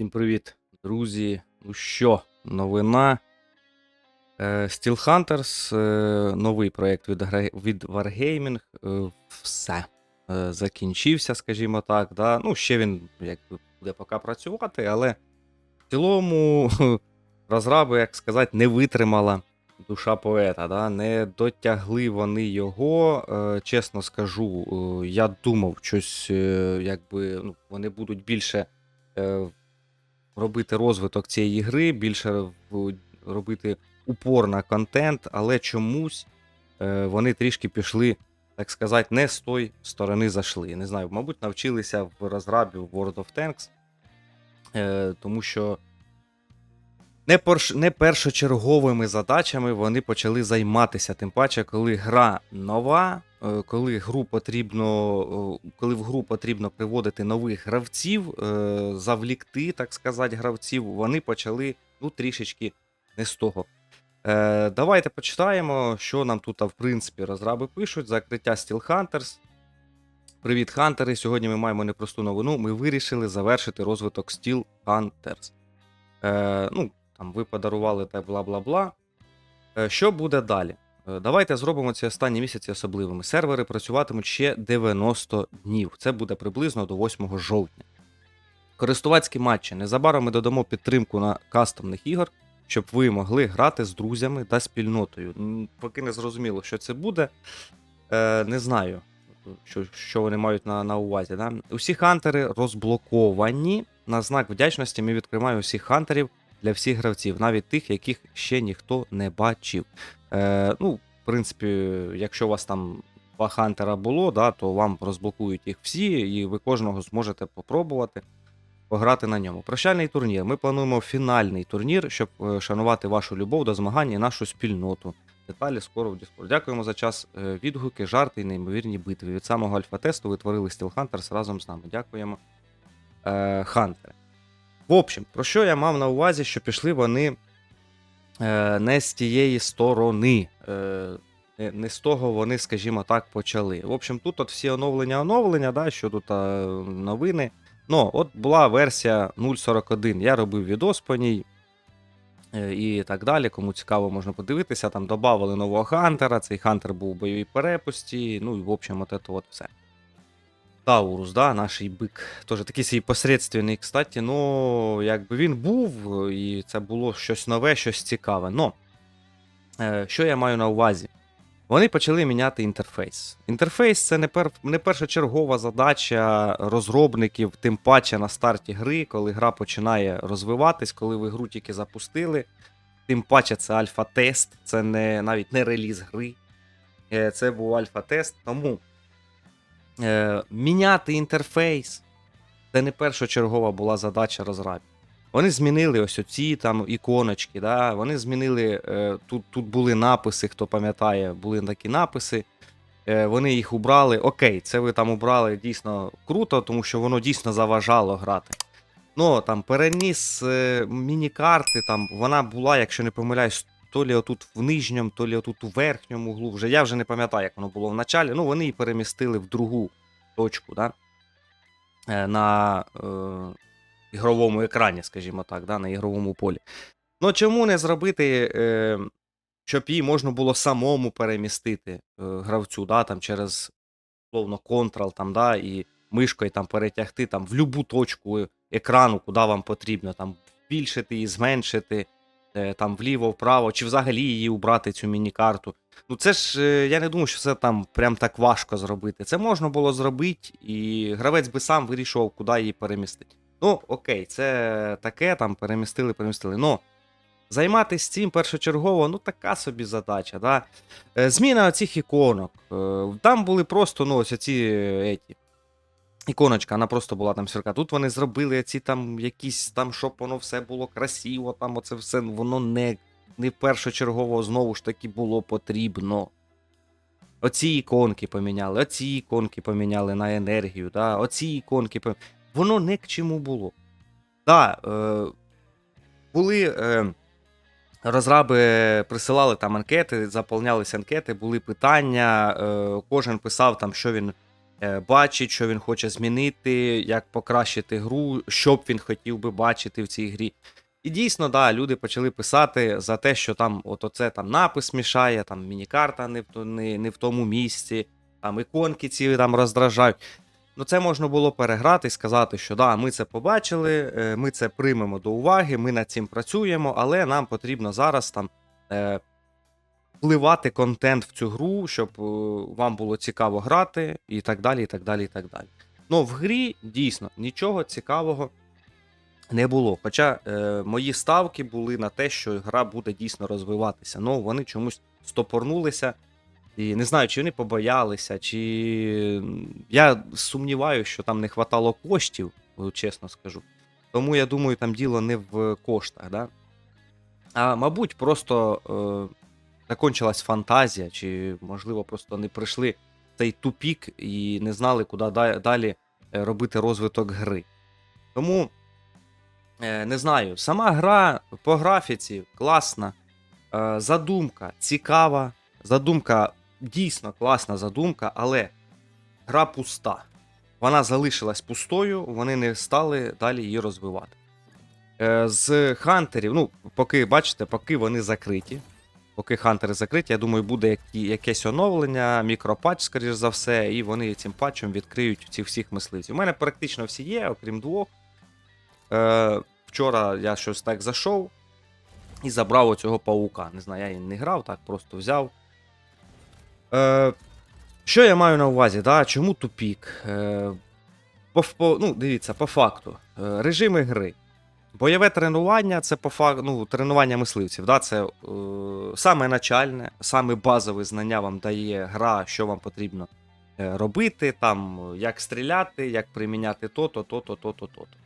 Всім привіт, друзі. Ну що, новина. Е, Steel Hunters, е, новий проєкт від, Wargaming. е, Все. Закінчився, скажімо так. Да? Ну, ще він якби буде поки працювати, але в цілому розраби, як сказати, не витримала душа поета. Да? Не дотягли вони його. Чесно скажу, я думав, щось, якби ну, вони будуть більше. Робити розвиток цієї гри, більше робити упор на контент, але чомусь е, вони трішки пішли, так сказати, не з тої сторони зайшли. Не знаю, мабуть, навчилися в розрабі World of Tanks, е, тому що не, перш, не першочерговими задачами вони почали займатися. Тим паче, коли гра нова, коли гру потрібно, е, коли в гру потрібно приводити нових гравців, е, завлікти, так сказати, гравців, вони почали ну, трішечки не з того. Е, Давайте почитаємо, що нам тут, в принципі, розраби пишуть. Закриття Steel Hunters. Привіт, хантери! Сьогодні ми маємо непросту новину. Ми вирішили завершити розвиток Steel Hunters. Е, ну, там ви подарували та бла-бла-бла. Е, що буде далі? Е, Давайте зробимо ці останні місяці особливими. Сервери працюватимуть ще 90 днів. Це буде приблизно до 8 жовтня. Користувацькі матчі. Незабаром ми додамо підтримку на кастомних ігор, щоб ви могли грати з друзями та спільнотою. Поки не зрозуміло, що це буде. Е, не знаю, що, що вони мають на, на увазі. Да? Усі хантери розблоковані. На знак вдячності ми відкриваємо усіх хантерів для всіх гравців, навіть тих, яких ще ніхто не бачив. Е, ну, в принципі, якщо у вас там два хантера було, да, то вам розблокують їх всі, і ви кожного зможете попробувати пограти на ньому. Прощальний турнір. Ми плануємо фінальний турнір, щоб е, шанувати вашу любов до змагань і нашу спільноту. Деталі скоро в Discord. Дякуємо за час, е, відгуки, жарти і неймовірні битви. Від самого альфа-тесту ви творили Steel Hunters разом з нами. Дякуємо, е, Хантери. В общем, про що я мав на увазі, що пішли вони не з тієї сторони. Е, не, з того вони, скажімо так, почали. В общем, тут от всі оновлення оновлення, да, що тут е, новини. Ну, от була версія 0.41. Я робив відос по ній. е, І так далі. Кому цікаво, можна подивитися. Там додавали нового хантера. Цей хантер був у бойовій перепусті. Ну і в общем, от це от все. Таурус, да, наш бик. Теж такий свій посередственний, кстати. Ну, якби він був, і це було щось нове, щось цікаве. Но, е, що я маю на увазі? Вони почали міняти інтерфейс. Інтерфейс це не, пер, не першочергова задача розробників, тим паче на старті гри, коли гра починає розвиватись, коли ви гру тільки запустили. Тим паче це альфа-тест, це не, навіть не реліз гри. Е, Це був альфа-тест. Тому е, міняти інтерфейс це не першочергова була задача розрабів. Вони змінили ось оці там іконочки, да? вони змінили. Е, тут, тут були написи, хто пам'ятає, були такі написи. Е, вони їх убрали. Окей, це ви там убрали дійсно круто, тому що воно дійсно заважало грати. Ну, там переніс е, міні-карти, там вона була, якщо не помиляюсь, то лі отут в нижньому, то лі отут у верхньому углу. Вже, я вже не пам'ятаю, як воно було в началі. Ну, вони її перемістили в другу точку, да? е, на е, ігровому екрані, скажімо так, да? на ігровому полі. Ну, чому не зробити, е, щоб її можна було самому перемістити е, гравцю, да? там, через словно Ctrl, там, да? і мишкою там, перетягти там, в будь-яку точку екрану, куди вам потрібно, там, збільшити і зменшити, там, вліво, вправо, чи взагалі її убрати, цю міні-карту. Ну, це ж е, я не думаю, що це там прям так важко зробити. Це можна було зробити, і гравець би сам вирішував, куди її перемістити. Ну, окей, це таке, там перемістили, перемістили. Ну, займатися цим першочергово, ну, така собі задача. Да? Е, Зміна оцих іконок. Е, Там були просто, ну, ось ці е, еті, іконочка, вона просто була там сірка. Тут вони зробили ці там якісь там, щоб воно все було красиво, там оце все, воно не, не першочергово знову ж таки було потрібно. Оці іконки поміняли, оці іконки поміняли на енергію, да, оці іконки поміняли. Воно не к чому було. Да, е, були е, розраби присилали там анкети, заповнялися анкети, були питання, е, кожен писав там, що він бачить, що він хоче змінити, як покращити гру, що б він хотів би бачити в цій грі. І дійсно, да, люди почали писати за те, що там от оце там напис мішає, там мінікарта не в, не, не в тому місці, там іконки ці там роздражають. Ну, це можна було переграти і сказати, що да, ми це побачили, е, ми це приймемо до уваги, ми над цим працюємо, але нам потрібно зараз там е, впливати контент в цю гру, щоб е, вам було цікаво грати, і так далі. і так далі, і так далі. Ну, в грі дійсно нічого цікавого не було. Хоча е, мої ставки були на те, що гра буде дійсно розвиватися. Ну, вони чомусь стопорнулися. І не знаю, чи вони побоялися, чи я сумніваюся, що там не хватало коштів, е, чесно скажу. Тому я думаю, там діло не в коштах, да? А мабуть, просто е, закончилась фантазія, чи, можливо, просто не прийшли цей тупік і не знали, куди далі е, робити розвиток гри. Тому е, не знаю, сама гра по графіці класна, е, задумка цікава, задумка дійсно класна задумка, але гра пуста. Вона залишилась пустою, вони не стали далі її розвивати. З хантерів, ну, поки бачите, поки вони закриті. Поки хантери закриті, я думаю, буде якесь оновлення, мікропатч, скоріш за все, і вони цим патчем відкриють цих всіх мисливців. У мене практично всі є, окрім двох. Е, вчора я щось так зайшов і забрав оцього паука. Не знаю, я і не грав, так просто взяв. Е, що я маю на увазі? Да? Чому тупік? Е, по, по, ну, дивіться, по факту. Е, режими гри. Бойове тренування це по факту, ну, тренування мисливців. Да? Це е, саме начальне, саме базове знання вам дає гра, що вам потрібно е, робити, там, як стріляти, як приміняти то-то, то-то, то-то, то-то.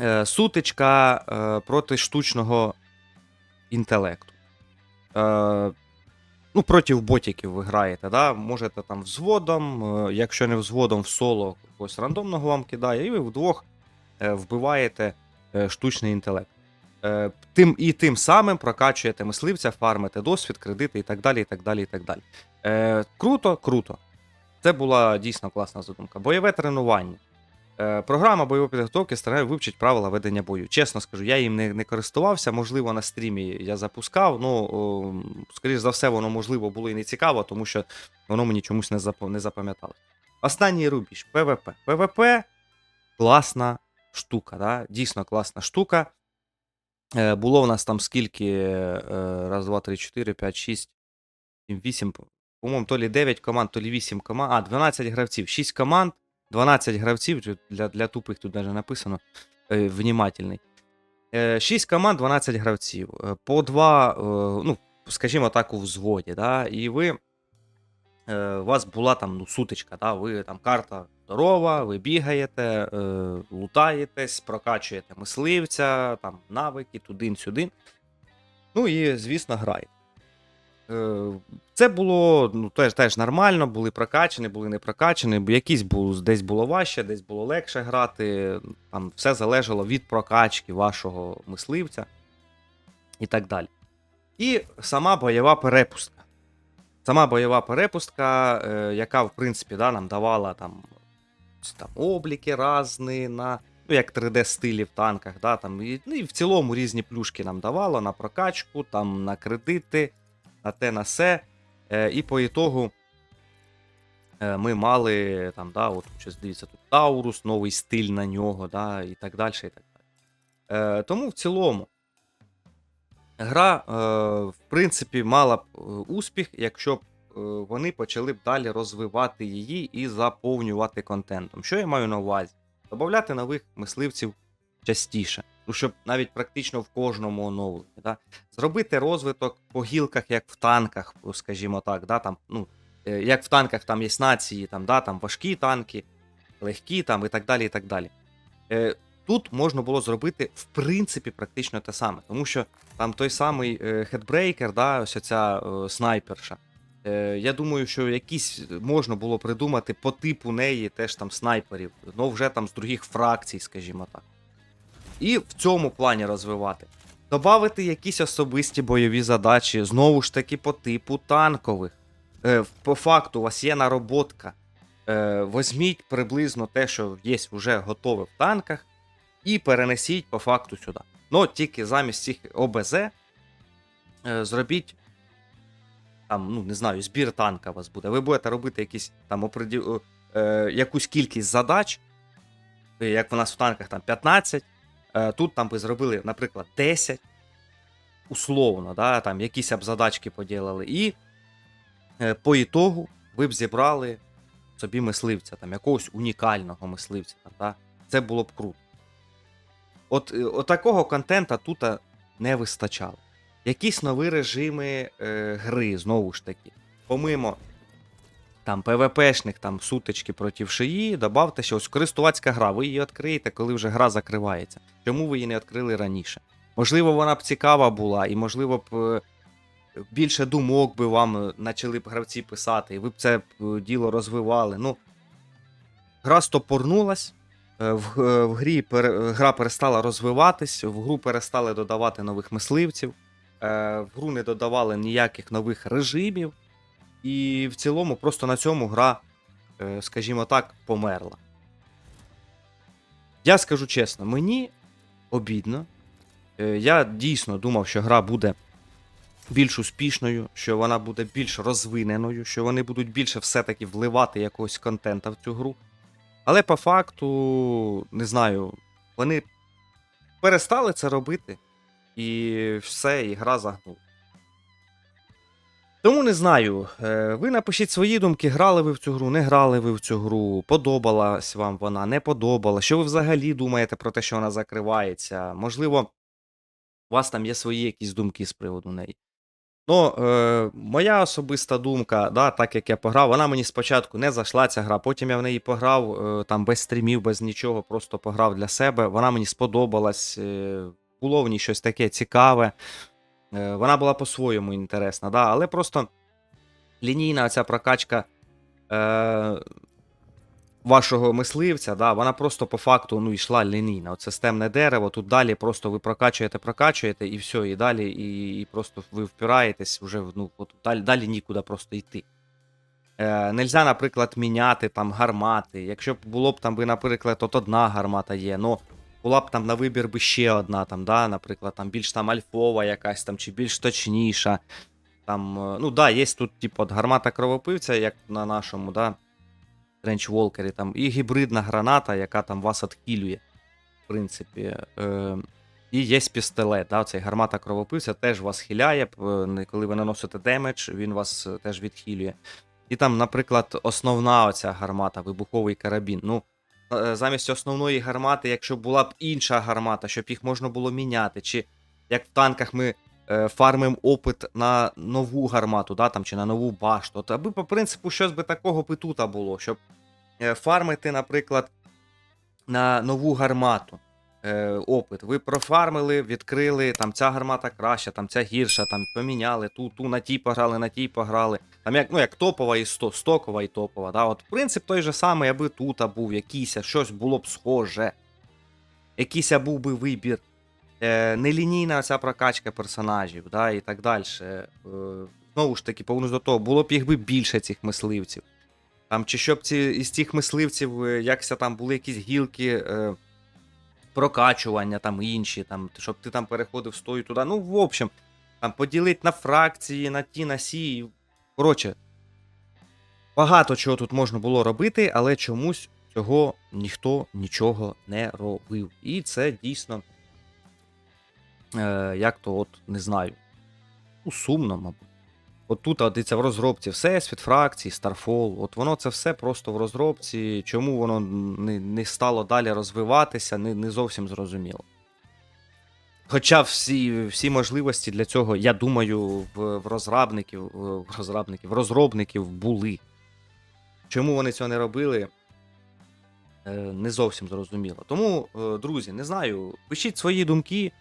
Е, сутичка е, проти штучного інтелекту. Е, ну, проти ботиків ви граєте, да? можете там взводом, е, якщо не взводом в соло, когось рандомного вам кидає, і ви вдвох вбиваєте е, штучний інтелект. Е, Тим і тим самим прокачуєте мисливця, фармите досвід, кредити і так далі. і так далі, і так далі. Е, Круто, круто. Це була дійсно класна задумка. Бойове тренування. Е, Програма бойової підготовки старає вивчити правила ведення бою. Чесно скажу, я їм не, не користувався. Можливо, на стрімі я запускав. Ну, скоріш за все, воно можливо було і не цікаво, тому що воно мені чомусь не запам'яталось. Останній рубіж ПВП. ПВП класна штука, да? дійсно класна штука. Е, було в нас там скільки? Е, раз, два, три, чотири, п'ять, шість, сім, вісім. По-моєму, то лі 9 команд, то лі 8 команд. А, 12 гравців. 6 команд, 12 гравців. Для, для тупих тут навіть написано. Е, внімательний. Е, 6 команд, 12 гравців. Е, По 2, е, ну, скажімо так, у взводі. Да? І ви. Е, У вас була там ну, сутичка, да? ви там карта здорова, ви бігаєте, е, лутаєтесь, прокачуєте мисливця, там навики, туди-сюди. Ну і, звісно, граєте. Е, Це було ну, теж, теж нормально, були прокачані, були не прокачані, бо якісь було, десь було важче, десь було легше грати. Там все залежало від прокачки вашого мисливця і так далі. І сама бойова перепустка. Сама бойова перепустка, е, яка, в принципі, да, нам давала там, там обліки різні, на, ну, як 3D-стилі в танках, да, там, і, ну, і в цілому різні плюшки нам давала на прокачку, там, на кредити, на те, на се. Е, і по ітогу е, ми мали там, да, от, щось, дивіться, тут Таурус, новий стиль на нього, да, і так далі. І так далі. Е, тому в цілому гра, е, в принципі, мала б е, успіх, якщо б е, вони почали б далі розвивати її і заповнювати контентом. Що я маю на увазі? Добавляти нових мисливців частіше. Ну, щоб навіть практично в кожному оновленні. Да? Зробити розвиток по гілках, як в танках, скажімо так. Да? Там, ну, як в танках там є нації, там, да? там важкі танки, легкі там, і так далі. і так далі. Тут можна було зробити в принципі практично те саме, тому що там той самий е, хедбрейкер, да, ось ця е, снайперша. Е, я думаю, що якісь можна було придумати по типу неї теж там снайперів, ну вже там з других фракцій, скажімо так. І в цьому плані розвивати. Добавити якісь особисті бойові задачі, знову ж таки, по типу танкових. е, по факту у вас є нароботка. Е, Возьміть приблизно те, що є вже готове в танках, і перенесіть по факту сюди. Ну, тільки замість цих ОБЗ е, зробіть там, ну не знаю, збір танка у вас буде. Ви будете робити якісь там опреді... е, якусь кількість задач, е, як в нас в танках там 15. Е, тут там ви зробили, наприклад, 10, условно, да, там якісь б задачки поділили. І по ітогу ви б зібрали собі мисливця, там якогось унікального мисливця. Там, да? Це було б круто. От, е, от такого контента тут не вистачало. Якісь нові режими е, гри, знову ж таки. Помимо там ПВПшних там сутички проти шиї, добавте ще ось користувацька гра. Ви її відкриєте, коли вже гра закривається. Чому ви її не відкрили раніше? Можливо, вона б цікава була, і можливо б е, більше думок би вам е, почали б гравці писати, і ви б це діло розвивали. Ну, гра стопорнулась. Е, В, е, в грі пере- гра перестала розвиватись, в гру перестали додавати нових мисливців, е, в гру не додавали ніяких нових режимів, і в цілому просто на цьому гра, скажімо так, померла. Я скажу чесно, мені обідно. Я дійсно думав, що гра буде більш успішною, що вона буде більш розвиненою, що вони будуть більше все-таки вливати якогось контента в цю гру. Але по факту, не знаю, вони перестали це робити, і все, і гра загнула. Тому не знаю. е, Ви напишіть свої думки, грали ви в цю гру, не грали ви в цю гру, подобалась вам вона, не подобала. Що ви взагалі думаєте про те, що вона закривається? Можливо, у вас там є свої якісь думки з приводу неї. Ну, е, моя особиста думка, да, так як я пограв, вона мені спочатку не зайшла ця гра, потім я в неї пограв е, там без стрімів, без нічого, просто пограв для себе. Вона мені сподобалась, е, було в ній щось таке цікаве. Е, вона була по-своєму інтересна, да, але просто лінійна ця прокачка е, вашого мисливця, да, вона просто по факту ну, йшла лінійна. От системне дерево, тут далі просто ви прокачуєте, прокачуєте, і все, і далі, і, і просто ви впираєтесь вже ну, от, далі, далі нікуди просто йти. Е, нельзя, наприклад, міняти там гармати. Якщо б було б там, наприклад, от одна гармата є, ну була б там на вибір би ще одна, там, да, наприклад, там більш там альфова якась там, чи більш точніша. Там, е, ну да, є тут, типу, от гармата кровопивця, як на нашому, да, Тренч Волкері, там, і гібридна граната, яка там вас відхилює, в принципі. Е, і є пістолет, да, цей гармата кровопивця теж вас хиляє, коли ви наносите демедж, він вас е, теж відхилює. І там, наприклад, основна оця гармата, вибуховий карабін. Ну, е, замість основної гармати, якщо була б інша гармата, щоб їх можна було міняти, чи як в танках ми е, фармимо опит на нову гармату, да, там, чи на нову башту. От, аби по принципу щось би такого би тут було, щоб е, фармити, наприклад, на нову гармату. Е, опит. Ви профармили, відкрили, там ця гармата краща, там ця гірша, там поміняли, ту, ту на тій пограли, на тій пограли. Там як, ну, як топова і сто, стокова і топова. Да? От принцип той же самий, аби тут був якийсь, щось було б схоже. Якийсь був би вибір. Е, нелінійна ця прокачка персонажів, да, і так далі. Е, знову ж таки, повернусь до того, було б їх би більше цих мисливців. Там, чи щоб ці, із цих мисливців, е, якся там були якісь гілки. Е, прокачування, там інші, там, щоб ти там переходив з тою туди. Ну, в общем, там поділити на фракції, на ті, на сі. Коротше, багато чого тут можна було робити, але чомусь цього ніхто нічого не робив. І це дійсно, е, як то, от, не знаю, ну, сумно, мабуть. От тут, дивіться, в розробці Всесвіт, фракції, Starfall, от воно це все просто в розробці. Чому воно не, не стало далі розвиватися, не, не зовсім зрозуміло. Хоча всі, всі можливості для цього, я думаю, в, в розробників, в розробників, в розробників були. Чому вони цього не робили, е, не зовсім зрозуміло. Тому, е, друзі, не знаю, пишіть свої думки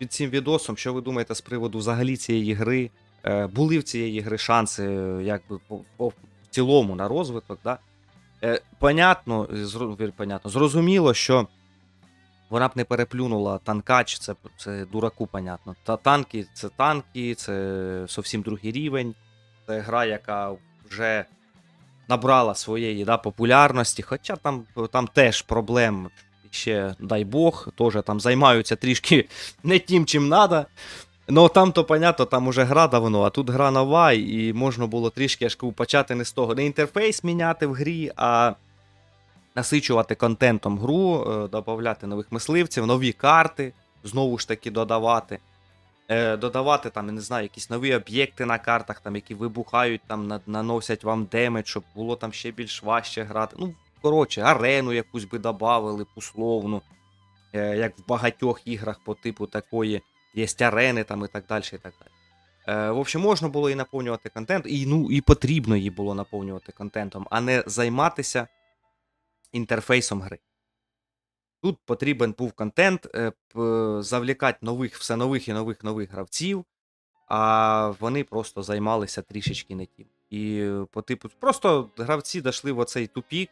під цим відосом, що ви думаєте з приводу взагалі цієї гри. Е, Були в цієї гри шанси, е, якби по, по в цілому на розвиток. Да? Е, Понятно, зро- понятно, зрозуміло, що вона б не переплюнула танкач, це, це дураку, понятно. Та танки це танки, це зовсім другий рівень. Це гра, яка вже набрала своєї да, популярності, хоча там, там теж проблем ще, дай Бог, теж там займаються трішки не тим, чим треба. Ну там то понятно, там уже гра давно, а тут гра нова, і можна було трішки я ж кажу, почати не з того. Не інтерфейс міняти в грі, а насичувати контентом гру, е, додавати нових мисливців, нові карти, знову ж таки додавати. Е, додавати там, я не знаю, якісь нові об'єкти на картах, там, які вибухають, там, наносять вам демедж, щоб було там ще більш важче грати. Ну, коротше, арену якусь би додавали, условну, е, як в багатьох іграх по типу такої є арени там і так далі. і так далі. Е, в общем, можна було і наповнювати контент, і, ну, і потрібно її було наповнювати контентом, а не займатися інтерфейсом гри. Тут потрібен був контент, е, завлікати нових, все нових і нових нових гравців, а вони просто займалися трішечки не тим. І по типу, просто гравці дійшли в оцей тупік.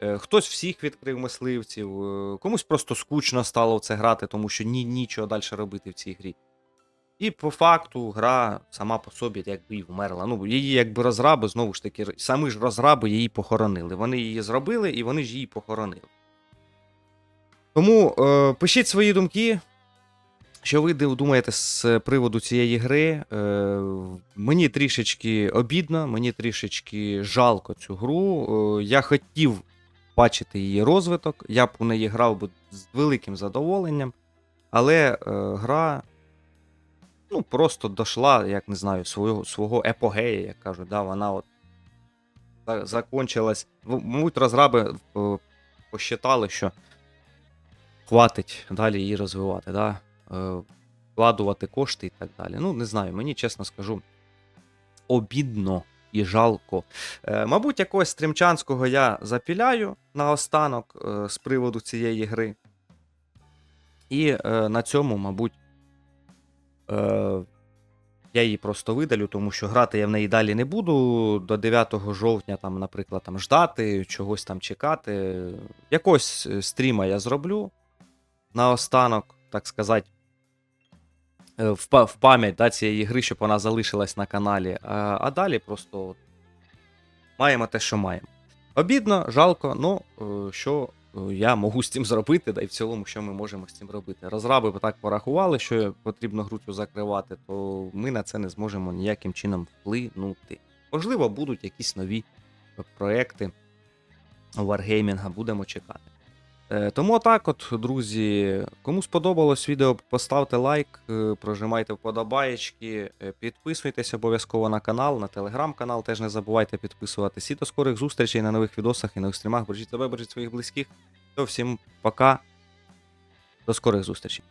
Е, Хтось всіх відкрив мисливців, е, комусь просто скучно стало в це грати, тому що ні, нічого далі робити в цій грі. І по факту гра сама по собі якби і вмерла. Ну, її якби розраби, знову ж таки, самі ж розраби її похоронили. Вони її зробили і вони ж її похоронили. Тому е, пишіть свої думки. Що ви думаєте з приводу цієї гри? Е, мені трішечки обідно, мені трішечки жалко цю гру. Е, я хотів бачити її розвиток, я б у неї грав би з великим задоволенням, але е, гра ну, просто дошла, як не знаю, свого, свого епогея, як кажуть, да, вона от закончилась. Мабуть, розраби е, посчитали, що хватить далі її розвивати, да? е, вкладувати кошти і так далі. Ну, не знаю, мені чесно скажу, обідно і жалко. Е, мабуть, якогось стрімчанського я запіляю наостанок е, з приводу цієї гри. І е, на цьому, мабуть, я її просто видалю, тому що грати я в неї далі не буду. До 9 жовтня, там, наприклад, там, ждати, чогось там чекати. Якось стріма я зроблю наостанок, так сказати, в, пам'ять да, цієї гри, щоб вона залишилась на каналі. А, а далі просто от, маємо те, що маємо. Обідно, жалко, ну е, що е, я можу з цим зробити, да і в цілому, що ми можемо з цим робити. Розраби так порахували, що потрібно гру закривати, то ми на це не зможемо ніяким чином вплинути. Можливо, будуть якісь нові е, проекти Wargaming, будемо чекати. Е, Тому так, от, друзі, кому сподобалось відео, поставте лайк, е, прожимайте вподобаєчки, е, підписуйтесь обов'язково на канал, на телеграм-канал. Теж не забувайте підписуватись. І до скорих зустрічей на нових відосах і нових стрімах. Бережіть себе, бережіть своїх близьких. То всім пока. До скорих зустрічей.